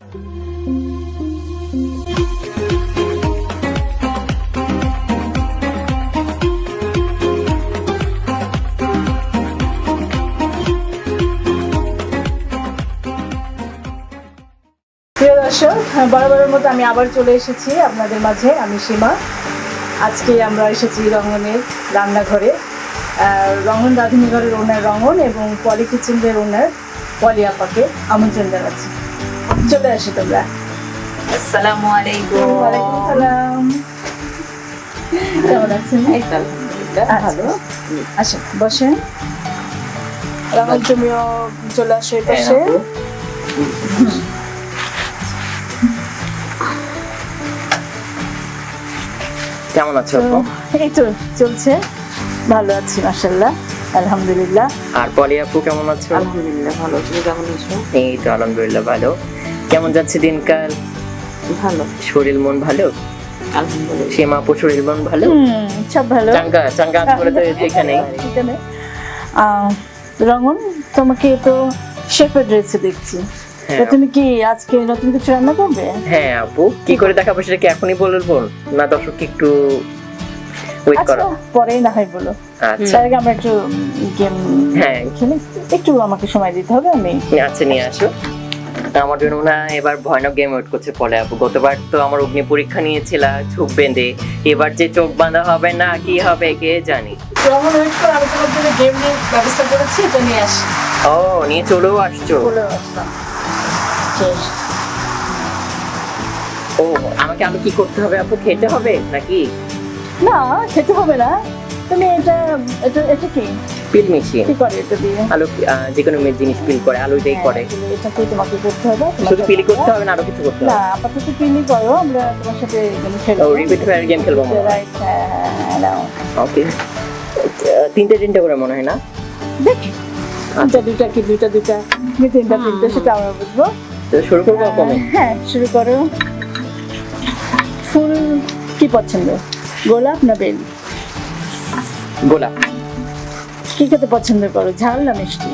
দর্শক বরাবরের মতো আমি আবার চলে এসেছি আপনাদের মাঝে, আমি সীমা। আজকে আমরা এসেছি রঙনের রান্নাঘরে। রঙন রাঁধুনিঘরের ওনার রঙন এবং পলি কিচেনের ওনার পলি আপাকে আমন্ত্রণ জানাচ্ছি। চলে আসি তোমরা। আসসালামু আলাইকুম। ওয়ালাইকুম সালাম। কেমন আছেন? এই ভালো। আসেন বসেন। রঙন তুমিও চলে আসো এই পাশে। কেমন আছো আপু? এই তো চলছে। ভালো আছি মাসাল্লাহ আলহামদুলিল্লাহ। আর পলি আপু কেমন আছো? আলহামদুলিল্লাহ ভালো। তুমি কেমন আছো? এই তো আলহামদুলিল্লাহ ভালো। কেমন যাচ্ছে দিনকাল? ভালো। শরীর মন ভালো? আলহামদুলিল্লাহ। সীমা শরীর মন ভালো? সব ভালো। চাঙ্গা চাঙ্গা করে তো এখানে। রঙন তোমাকে তো শেফের ড্রেসে দেখছি। হ্যাঁ। তুমি কি আজকে নতুন কিছু রান্না করবে? হ্যাঁ আপু। কি করে দেখাবো সেটা কি এখনই বলব? না দর্শককে একটু ওয়েট আচ্ছা করো। পরেই না হয় বলো। আচ্ছা। আগে আমরা একটু গেম হ্যাঁ। খেলে একটু আমাকে সময় দিতে হবে আমি আচ্ছা নিয়ে আসো। তা আমার জন্য না এবার ভয়ানক গেম ওয়েট করছে পলে আপু। গতবার তো আমার অগ্নি পরীক্ষা নিয়েছিল চোখ বেঁধে। এবার যে চোখ বাঁধা হবে না কি হবে কে জানি? রঙন ওয়েট করে আমি তোমার জন্য গেম নিয়ে ব্যবস্থা করেছি এটা নিয়ে আসি। ও নিয়ে চলেও আসছো? বলে আসলাম। ও আমাকে আরও কি করতে হবে আপু? খেতে হবে নাকি? না খেতে হবে না। তুমি এটা এটা এটা কি? পিল মেশিন কি করে এটা দিয়ে? আলু যে কোনো জিনিস পিল করে আলু দিয়ে করে। হ্যাঁ, এটাকে তোমাকে করতে হবে শুধু পিলি করতে হবে। না আরও কিছু করতে না হবে। আপাতত পিলি করো আমরা তোমার সাথে গেম খেলব। ও রিপিট ফায়ার গেম খেলব হয় রাইট হ্যাঁ হ্যাঁ, ওকে তিনটে তিনটে করে মনে হয় না? দেখি। তিনটা দুইটা কি দুইটা দুইটা? কি তিনটা তিনটা সেটা আমরা বুঝব। শুরু করব কমে হ্যাঁ শুরু করো। ফুল কি পছন্দ? গোলাপ না বেল? গোলাপ কি খেতে পছন্দ করো? ঝাল না মিষ্টি?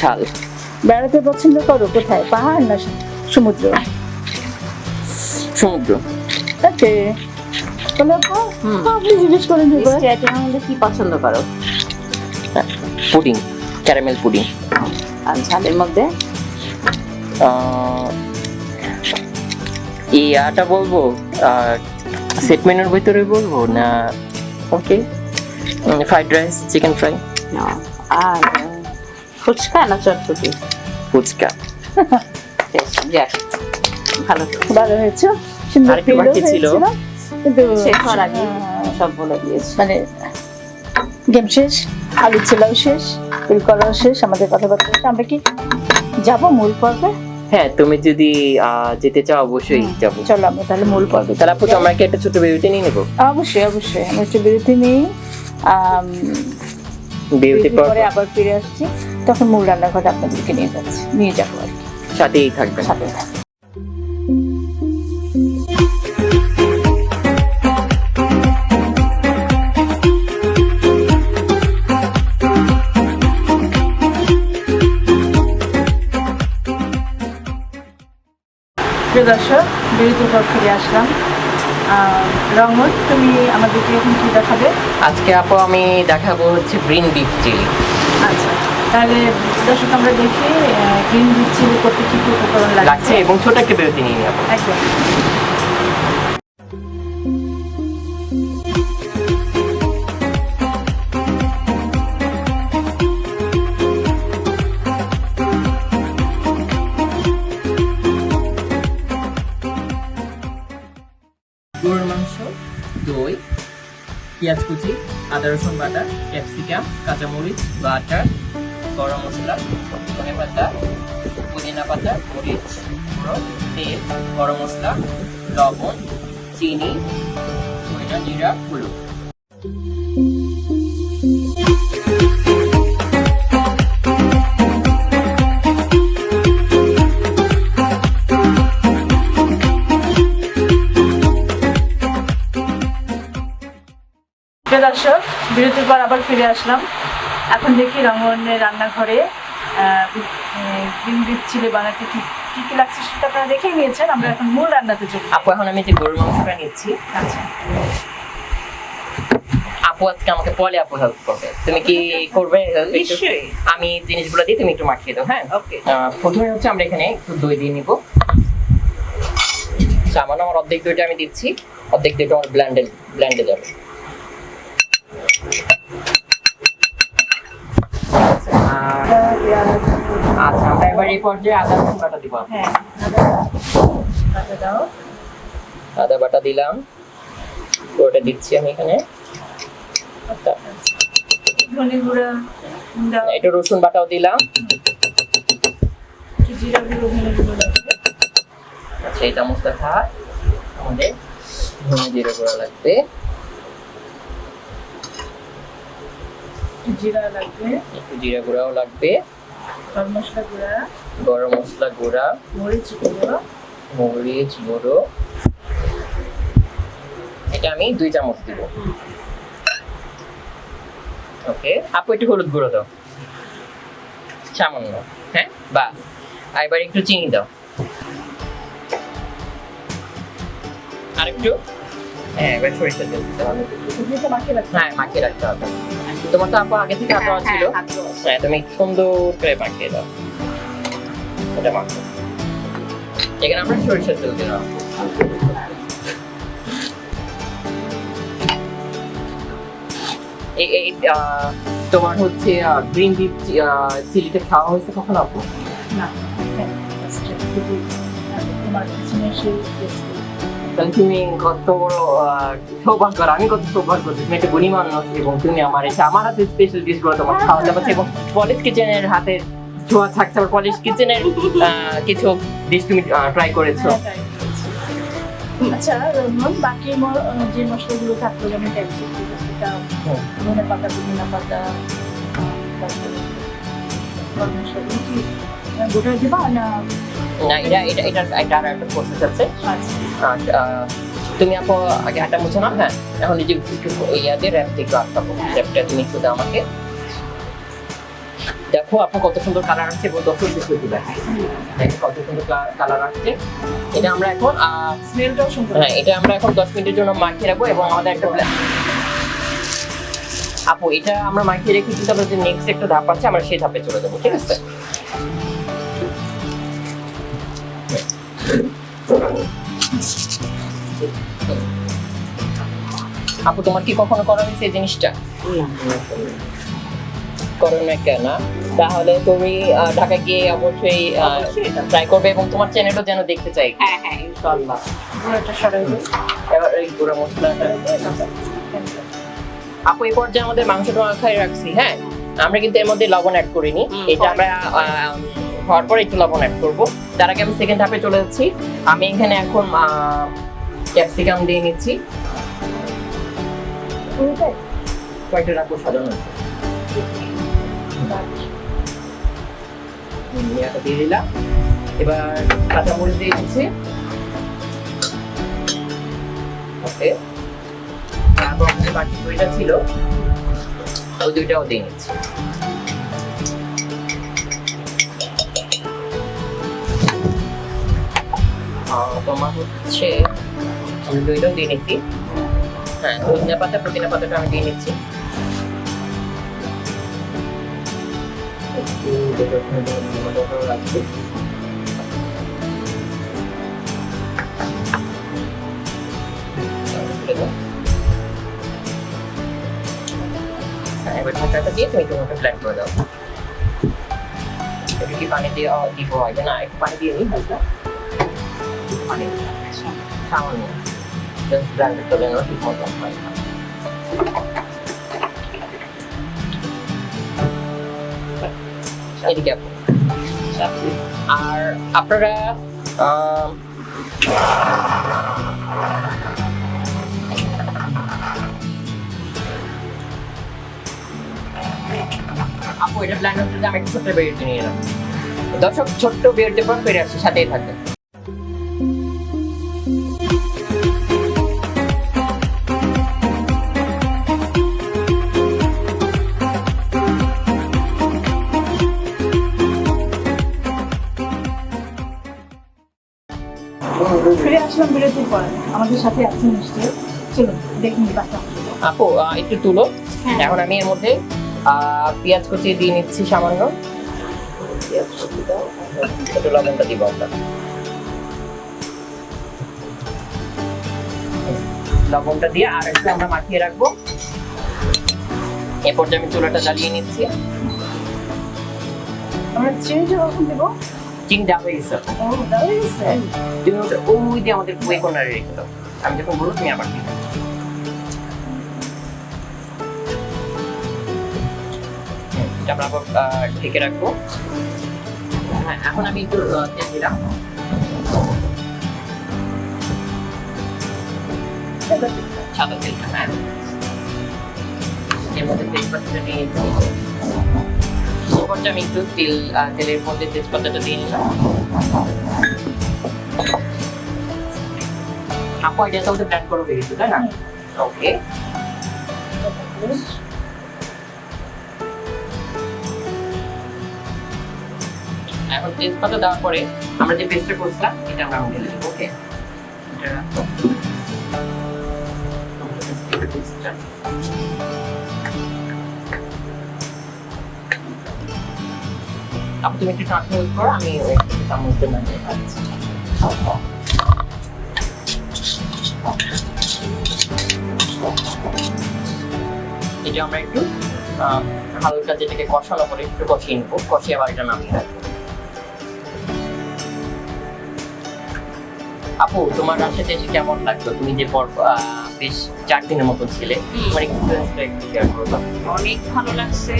ঝাল। বেড়াতে পছন্দ করো? কোথায়? পাহাড় না সমুদ্র? সমুদ্র। ওকে। বলে আপু আপনি জিজ্ঞেস করেন মিষ্টি আইটেমের মধ্যে কি পছন্দ করো? Pudding caramel pudding. আর ঝালের মধ্যে? ইয়াটা বলব সেট মেনুর ভিতরে বলব না okay fried rice chicken fry না, আর ফুচকা না চটপটি? ফুচকা। যাক ভালো ভালো হয়েছে। সুন্দর বাকি ছিল। কিন্তু শেষ হওয়ার আগে সব বলে দিয়েছি। মানে গেম শেষ আলু ছেলাও শেষ ফিল করাও শেষ আমাদের কথাবার্তা আমরা কি যাব মূল পর্বে? হ্যাঁ তুমি যদি যেতে চাও অবশ্যই যাব। চলো আমরা তাহলে মূল পর্বে তাহলে আপু আমরা কি একটা ছোট বিরতি নিয়ে নেব? অবশ্যই অবশ্যই। আমরা একটু বিরতি নিই। বিরতি পর আবার ফিরে আসছি। তখন মূল রান্নাঘর আপনাদেরকে নিয়ে যাচ্ছি। নিয়ে যাব আর কি। সাথেই থাকবেন। সাথেই থাকুন। প্রিয় দর্শক বিরতির পর ফিরে আসলাম। রঙন তুমি আমাদেরকে এখন কি দেখাবে? আজকে আপু আমি দেখাবো হচ্ছে গ্রিন বিফ চিলি। আচ্ছা তাহলে দর্শক আমরা দেখি গ্রিন বিচ চিলি করতে কি কি উপকরণ লাগছে? এবং ছোট একটা বিরতি নিয়ে নেব একদম। পেঁয়াজ কুচি, আদা রসুন বাটা, ক্যাপসিকাম, কাঁচামরিচ, বাটার, গরম মশলা, ধনে পাতা, পুদিনা পাতা, মরিচ তেল, গরম মশলা, লবণ, চিনি ময়দা জিরা, হলুদ। বিরতির পর আবার ফিরে আসলাম। এখন দেখি রঙনের রান্নাঘরে গ্রিন বিচ চিলি বানাতে কি কি কি লাগছে সেটা আপনারা দেখেই নিয়েছেন। আমরা এখন মূল রান্নাতে চলি আপু এখন আমি যে গরুর মাংসটা নিচ্ছি আচ্ছা। আপু আজকে আমাকে আপু হেল্প করবে। তুমি কি করবে নিশ্চয়ই। আমি জিনিসগুলো দিই তুমি একটু মাখিয়ে দাও হ্যাঁ? ওকে। প্রথমে হচ্ছে আমরা এখানে একটু দই দিয়ে নিব। সামান্য আমার অর্ধেক দইটা আমি দিচ্ছি অর্ধেক দইটা আমার ব্ল্যান্ডে ব্ল্যান্ডে যাবে আচ্ছা আমরা এবার এই পর্যায়ে আদা রসুন বাটা দিব হ্যাঁ আদা দাও আদা বাটা দিলাম। ওটা দিচ্ছি আমি এখানে। আচ্ছা, ধনে গুঁড়া একটু রসুন বাটাও দিলাম। জিরা গুঁড়ো ধনে গুঁড়ো লাগবে। আচ্ছা এই চামচটা থাক আমাদের ধনে জিরে গুঁড়া লাগবে। জিরা লাগবে। একটু জিরা গুঁড়াও লাগবে। গরম মশলা গুঁড়া গরম মশলা গুঁড়া মরিচ গুঁড়ো মরিচ গুঁড়ো। এটা আমি দুই চামচ দিব। ওকে আপু একটু হলুদ গুঁড়ো দাও। সামান্য হ্যাঁ? বাস। আর এবার একটু চিনি দাও। আর একটু হ্যাঁ এবার সরিষার তেল দিতে হবে। মাখিয়ে রাখতে হ্যাঁ মাখিয়ে রাখতে হবে। তোমার তো আপু আগে থেকে দেওয়া ছিল। হ্যাঁ তুমি সুন্দর করে মাখিয়ে দাও। এটা মাখো। এখানে আমরা সরিষার তেল দিলাম এই- এই আহ, তোমার হচ্ছে গ্রিন টি চিলিটা খাওয়া হয়েছে কখন আপু না হ্যাঁ তোমার সেই তাহলে তুমি কত বড় সৌভাগ্য আমি কত সৌভাগ্য তুমি একটা গুণী মানুষ এবং তুমি আমার এসে আমার হাতে স্পেশাল ডিশগুলো তোমার খাওয়া যাবে এবং পলিশ কিচেনের হাতে ছোঁয়া থাকছে আবার পলিশ কিচেনের কিছু ডিশ তুমি ট্রাই করেছ আচ্ছা বাকি যে মশলাগুলো থাকল যেমন ক্যাপসিকাম। ধনে পাতা পুদিনা পাতা গরম মশলাগুলো গোটা দিবা না না এটা এটা এটা এটা আর একটা প্রসেস আছে। আচ্ছা। তুমি আপু আগে হাঁটা মুছে না হ্যাঁ? এখন একটু ইয়া দিয়ে র্যাপ একটু আটকাবো। র্যাপটা তুমি একটু আমাকে। দেখো আপু কত সুন্দর কালার আসছে এবং দশ দেখো। একটু কত সুন্দর কালার আসছে। এটা আমরা এখন স্মেলটাও সুন্দর। হ্যাঁ এটা আমরা এখন দশ মিনিটের জন্য মাখিয়ে রাখব এবং আমাদের একটা আপু এটা আমরা মাখিয়ে রেখে কিন্তু আমাদের নেক্সট একটা ধাপ আছে আমরা সেই ধাপে চলে যাব ঠিক আছে? আপু তোমার কি কখনো করা হয়েছে এই জিনিসটা? করো না কেন? তাহলে তুমি ঢাকা গিয়ে অবশ্যই ট্রাই করবে এবং তোমার চ্যানেলও যেন দেখতে চাই। হ্যাঁ হ্যাঁ এবার এই গুঁড়ো মশলাটা আপু এই পর্যায়ে আমাদের মাংসটা মাখাই রাখছি হ্যাঁ? আমরা কিন্তু এর মধ্যে লবণ অ্যাড করিনি। এটা আমরা হওয়ার পরে একটু লবণ অ্যাড করব। তার আগে আমি সেকেন্ড হাফে চলে যাচ্ছি। আমি এখানে এখন ক্যাপসিকাম দিয়ে নিচ্ছি। কয়েকটা রাখব সাজানো দিয়ে দিলাম। এবার কাঁচা মরিচ দিয়ে দিচ্ছি। ওকে। তারপর আমাদের বাকি দুইটা ছিল। ওই দুইটাও দিয়ে নিচ্ছি। তোমার হচ্ছে দুইটাও দিয়ে নিচ্ছি হ্যাঁ ধনিয়া পাতা পুদিনা পাতাটা আমি দিয়ে নিচ্ছি। হ্যাঁ, এবার ঢাকাটা দিয়ে তুমি তোমাকে প্ল্যান করে দাও। একটু কি পানি দিয়ে দিব আগে না একটু পানি দিয়ে নিই হালকা। দিলাম। সামান্য জাস্ট ঠিক মতো। এদিকে আর আপনারা আপু, এটা প্ল্যান হচ্ছে আমি ছোট্ট বিরতি নিয়ে এলাম দর্শক, ছোট্ট বিরতির পর ফিরে আসছি, সাথেই থাকবেন আসলাম বিরতির পর আমাদের সাথে আছেন নিশ্চয়ই চলুন দেখুন বাচ্চা। আপু একটু তুলো। হ্যাঁ। এখন আমি এর মধ্যে পেঁয়াজ কুচি দিয়ে নিচ্ছি সামান্য। একটু লবণটা দিব আমরা। লবণটা দিয়ে আর একটু আমরা মাখিয়ে রাখব। এ পর্যায়ে আমি চুলাটা জ্বালিয়ে নিচ্ছি। আমরা চিনিটা কখন দেবো। চিং যা হয়ে গেছে? হয়ে। তুমি ওটা ওই দিয়ে আমাদের ওই কর্নারে রেখে দাও আমি যখন বলব তুমি আবার দিবে আমরা আবার ঢেকে রাখব। হ্যাঁ এখন আমি একটু তেল দিলাম সাদা তেলটা হ্যাঁ। এর মধ্যে তেজপাতাটা দিয়ে দিচ্ছি আমি একটু তেল তেলের মধ্যে তেজপাতাটা দিয়ে নিলাম। আপু, এটা তো ব্র্যান্ড করে দিয়েছ তাই না? ওকে এখন তেজপাতা দেওয়ার পরে আমরা যে পেস্টটা করছিলাম, এটা আমরা ওকে তুমি একটু করো আমি আমরা একটু হালকা যেটাকে কষানো করে একটু কষিয়ে নেব। কষিয়ে আবার এটা নামিয়ে রাখব। আপু তোমার রাশিতে এসে কেমন লাগতো তুমি যে পর আহ, বেশ চার দিনের মতো ছিলে তোমার এক্সপিরিয়েন্সটা একটু শেয়ার অনেক ভালো লাগছে।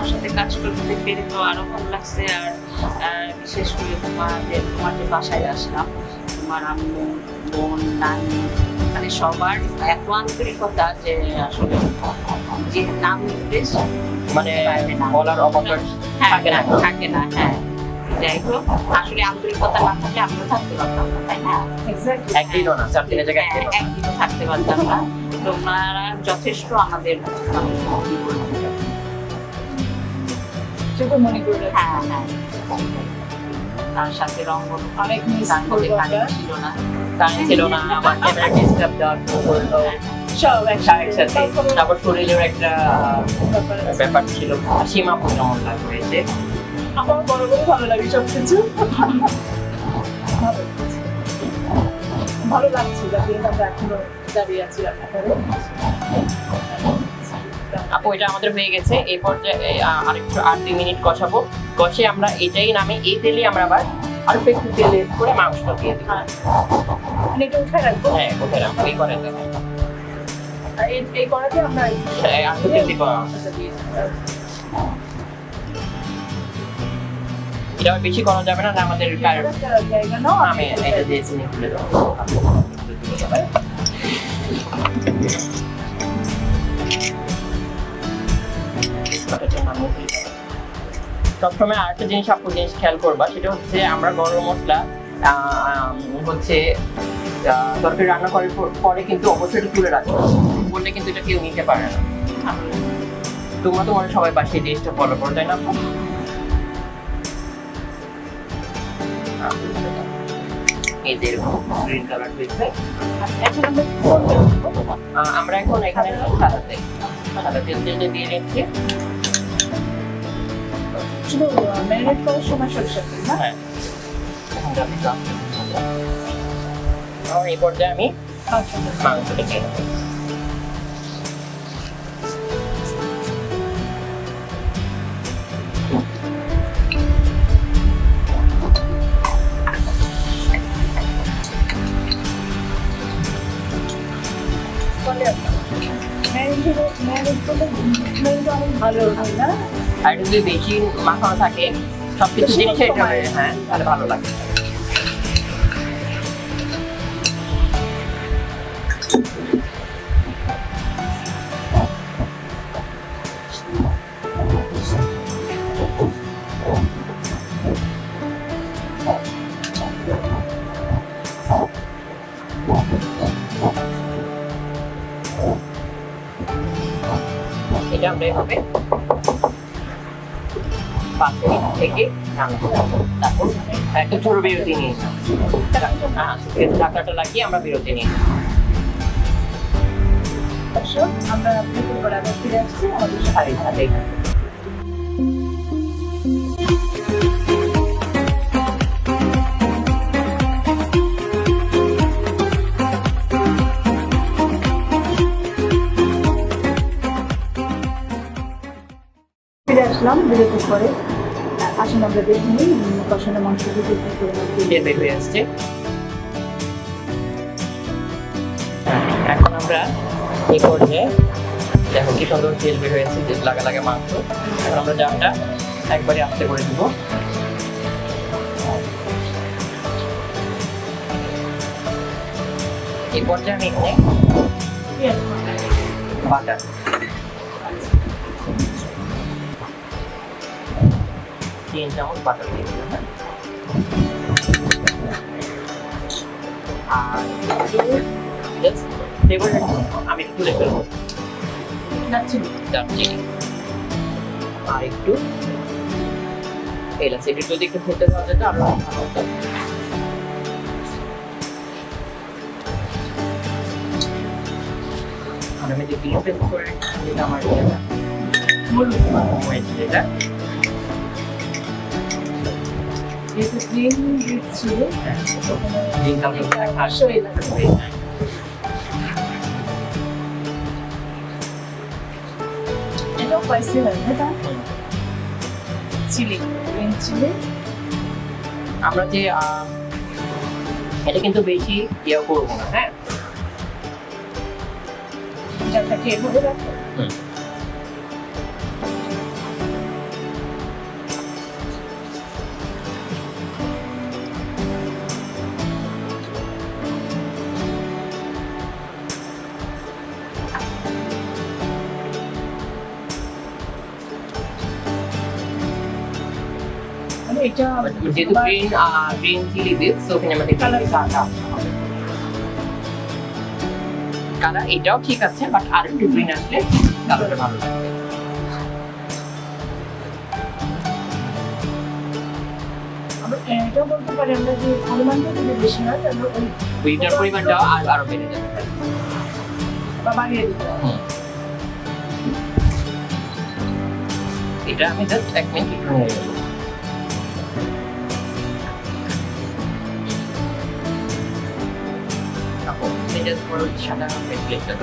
তোমার সাথে কাজ করতে পেরে তো আরও ভালো লাগছে। আর বিশেষ করে তোমাদের তোমার যে বাসায় আসলাম। তোমার আম্মু বোন নানি মানে সবার এত আন্তরিকতা যে আসলে যে নাম নির্দেশ মানে বলার অবকাশ হ্যাঁ, থাকে না। থাকে না হ্যাঁ। যাই হোক আসলে আন্তরিকতা না থাকলে আমিও থাকতে পারতাম না তাই না? একদিনও না চার দিনের জায়গায় হ্যাঁ, একদিনও একদিনও থাকতে পারতাম না। তোমরা যথেষ্ট আমাদের কি বলব, চোখে মনে করে হ্যাঁ হ্যাঁ তার সাথে রঙ্গন অনেক মিস তার করব ছিল না। কারেন্ট ছিল না আমার ক্যামেরা ডিস্টার্ব দেওয়ার শুরু করল সব একসাথে। তারপর শরীরের একটা ব্যাপার ছিল। সীমা কেমন লাগবে যে আমার বড় বড় ভালো লাগে ভালো লাগছে। ভালো লাগছে যাতে আমরা এখনও দাঁড়িয়ে আছি রান্নাঘরে। আপু এটা আমাদের হয়ে গেছে এই পর্যায়ে আরেকটু আর দুই মিনিট কষাবো কষে আমরা এটাই নামে এই তেলে আমরা আবার আর একটু তেল করে মাংসটা দিয়ে দিই মানে এটা উঠে রাখব হ্যাঁ কোথায় রাখব এই আমরা হ্যাঁ, তেল দিব আচ্ছা। এটা বেশি করা যাবে না আমাদের আমি এটা দিয়ে চিনি খুলে দেবো সবসময় আরেকটা জিনিস আপু, জিনিস খেয়াল করবা, সেটা হচ্ছে আমরা গরম মশলা হচ্ছে তরকারি রান্না করার পর- কিন্তু অবশ্যই তুলে রাখব বললে কিন্তু এটা কেউ নিতে পারে না। তোমরা তো মনে সবাই বাসে টেস্টটা ফলো করো, তাই না? এই গ্রিন কালার আমরা এখন এখানে সাদা তেল সাদা তেল দিয়ে নিচ্ছি শুধু ম্যারিনেট করার সময় সরিষার তেল না? হ্যাঁ। এখন এই পর্যায়ে আমি আচ্ছা। মাংসটা দিয়ে দেবো ম্যারিনেট ম্যারিনেট করলে অনেক ভালো হয় না? আর যদি বেশি মাখানো থাকে, সবকিছু বেশি জিনিসে এটা হ্যাঁ তাহলে ভালো লাগে। এটা আমরা এভাবে পাঁচ মিনিট থেকে। তারপর একটা ছোট বিরতি নিয়ে হ্যাঁ ঢাকাটা লাগিয়ে আমরা বিরতি আমরা আবার ফিরে আসছি আমাদের সাথে। সাথে সাথে ফিরে আসলাম বিরতির পরে আমরা নিই কষানো মাংস দিয়ে বের হয়ে আসছে। এখন আমরা এই পর্যায়ে দেখো কি সুন্দর তেল বের হয়েছে লাগা লাগা মাংস। এখন আমরা জালটা একবারে আস্তে করে দিব। এই পর্যায়ে আমি এখানে বাটার। তিন চামচ বাটার দিয়ে দিলাম হ্যাঁ। আর জাস্ট আমি একটু তুলে ফেলব দারচিনি। আর একটু এলাচ এটা যদি একটু ফুটে দেওয়া যেত আরও ভালো হতো আমি যে পেস্ট করে যেটা আমার হয়েছে যেটা যেহেতু গ্রিন গ্রিন কালার অবশ্যই লাগবে। এটাও হয় না তা চিলি গ্রিন চিলি আমরা যে এটা কিন্তু বেশি ইয়ে করব না হ্যাঁ? যাটাকে এভাবে রাখো হুম। এটা যেহেতু গ্রিন গ্রিন চিলি দিস তো ওখানে আমাদের কালার কালার এটাও ঠিক আছে বাট আর একটু গ্রিন আসলে কালারটা ভালো লাগবে। আমরা বলতে পারি আমরা যে পরিমাণটা যদি বেশি হয় তাহলে ওই ওইটার পরিমাণটাও আর আরও বেড়ে যাবে বা বাড়িয়ে দিতে হবে এটা আমি জাস্ট এক মিনিট একটু নেড়ে just পুরো সাদা রঙের প্লেটটা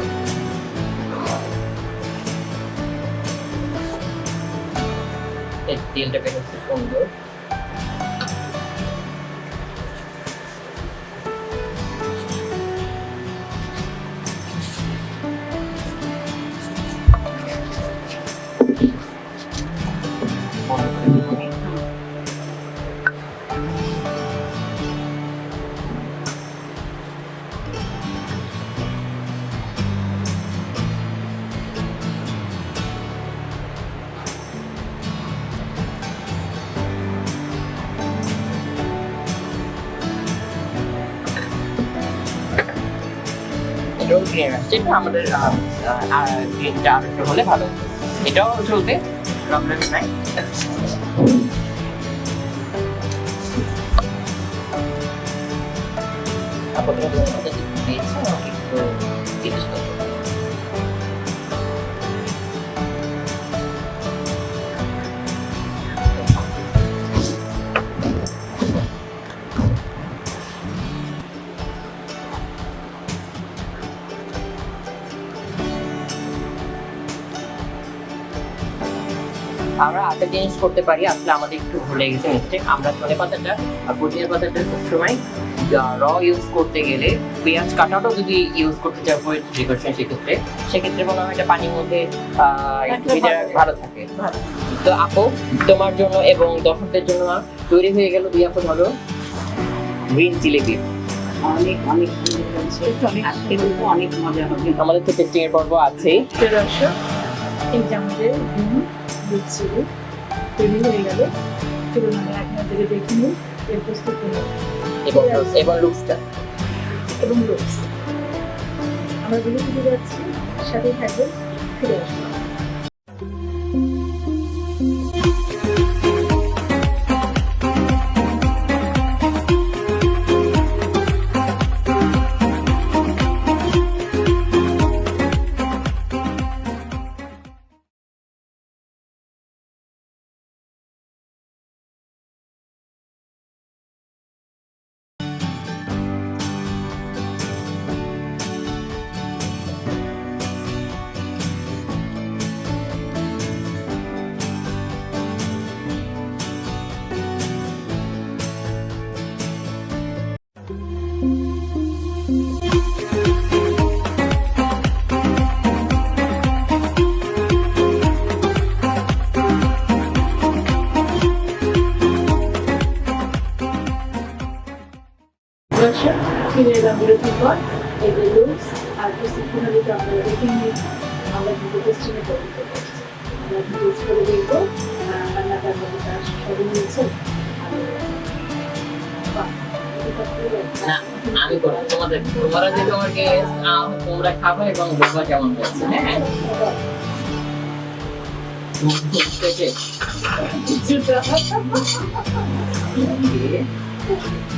তেলটা বের হচ্ছে সুন্দর এটাও আসছে আমাদের আর একটু হলে ভালো। এটাও চলবে প্রবলেম নাই। আপাতত আমরা একটা জিনিস করতে পারি আসলে আমাদের একটু ভুলে গেছে মিস্টেক আমরা ধনে পাতাটা আর পুদিনা পাতাটা সবসময় র ইউজ করতে গেলে পেঁয়াজ কাটাটাও যদি ইউজ করতে চাই প্রিকশন সেক্ষেত্রে সেক্ষেত্রে মনে হয় এটা পানির মধ্যে আহ, একটু রাখলে ভালো। থাকে। তো আপু তোমার জন্য এবং দর্শকদের জন্য তৈরি হয়ে গেল দুই আপু ধরো গ্রিন চিলি বিফ অনেক অনেক আজকে কিন্তু অনেক মজা হবে। আমাদের তো টেস্টিং এর পর্ব আছেই। প্রিয় এই যে আমাদের দিচ্ছিল তৈরি হয়ে গেল। চলুন আমি আপনাদেরকে দেখে নিই এর প্রস্তুতি এবং এবং লুকসটা এবং লুকস আমরা বিরতিতে যাচ্ছি সাথে থাকবেন ফিরে আসব। পর এই যে লুকস আর প্রশিক্ষণাদি তো আপনারা দেখে নিয়ে আমরা কিন্তু পশ্চিমে পরিচিত করছি আমরা টেস্ট করে দেখব রান্নাটার মধ্যে তার সবই মিলছে বাহ, এটা তো পুরো না আমি করব তোমাদের তোমরা যে তোমাকে তোমরা খাবে এবং দেখবা কেমন হয়েছে হ্যাঁ?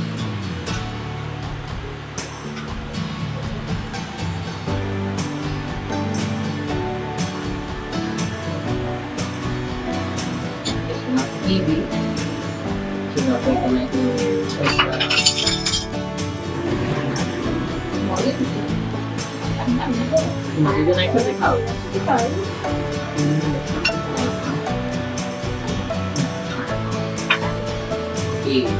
kiwi. Sinapay ko na ito sa Molin. Magiging na ito sa ikaw. Ikaw. Kiwi.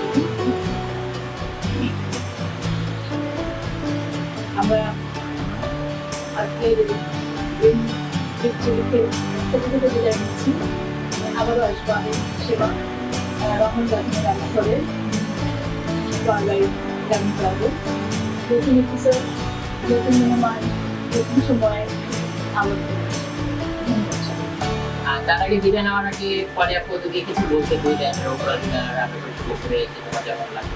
এই চিলিকে ছোটো বিদায় নিচ্ছি আবারও আসব আমি সেবা। করে বাংলায় রান্না যাব নতুন এপিসোড নতুন মেহমান নতুন তার আগে বিদায় নেওয়ার আগে পরে আপু যদি কিছু বলতে দুইটা রোববার রান্না করে শুরু করে, তোমার যেমন লাগে।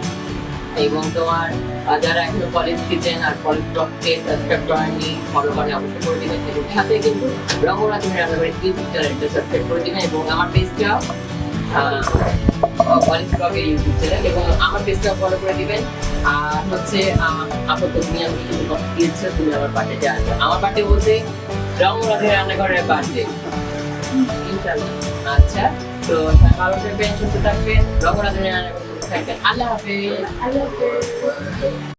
এবং তোমার যারা এখনও কলেজ কিচেন আর কলেজ ব্লগকে সাবস্ক্রাইব করেননি ফলো করে অবশ্যই করে দিবেন এবং সাথে কিন্তু তুমি রান্নাবাড়ি ইউটিউব চ্যানেলটা সাবস্ক্রাইব করে দিবেন এবং আমার পেজটাও কলেজ ব্লগের ইউটিউব চ্যানেল এবং আমার পেজটাও ফলো করে দিবেন। আর হচ্ছে আপাতত তুমি আমি কিছু কথা দিয়েছ তুমি আমার পার্টে যা আমার পার্টে বলতে রঙরাধে রান্নাঘরের পার্টে আচ্ছা তো ভালো থাকবেন, সুস্থ থাকবেন। রঙরাধে রান্নাঘর সুস্থ থাকবেন আল্লাহ হাফেজ আল্লাহ হাফেজ।